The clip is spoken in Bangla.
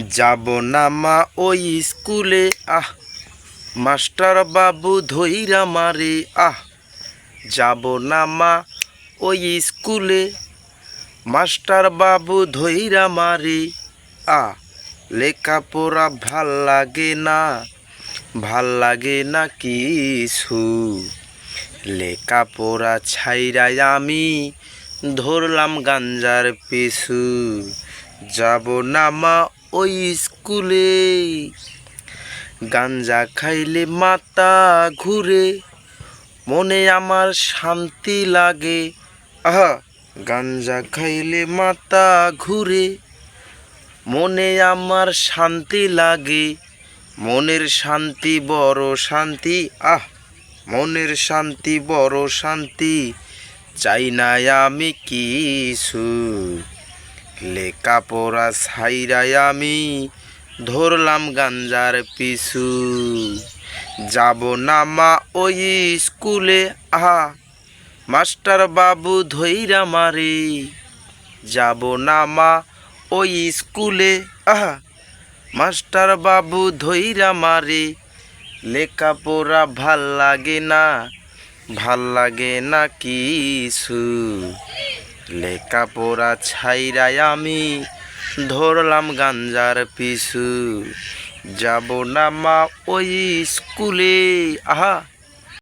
যাব না মা ওই স্কুলে, আহ, মাস্টার বাবু ধইরা মারে, আহ, যাব না মা ওই স্কুলে, মাস্টার বাবু ধইরা মারে, আহ, লেখাপড়া ভালো লাগে না, ভালো লাগে না কিছু। লেখাপড়া ছাইরাই আমি ধরলাম গাঞ্জার পিছু। যাব না মা ওই স্কুলে। গাঞ্জা খাইলে মাথা ঘুরে, মনে আমার শান্তি লাগে। আহা, গাঞ্জা খাইলে মাথা ঘুরে, মনে আমার শান্তি লাগে। মনের শান্তি বড় শান্তি, আহ, মনের শান্তি বড় শান্তি। চাই না আমি কিছু। লেখাপড়া ছাইরাই আমি ধরলাম গাঞ্জার পিছু। যাব না মা ওই স্কুলে আহা মাস্টার বাবু ধইরা মারে যাব না মা ওই স্কুলে আহা মাস্টার বাবু ধইরা মারে লেখাপড়া ভালো লাগে না, ভালো লাগে না কিছু। লেখাপড়া ছাইরাই আমি ধরলাম গাঞ্জার পিছু। যাব না মা ওই স্কুলে আহা!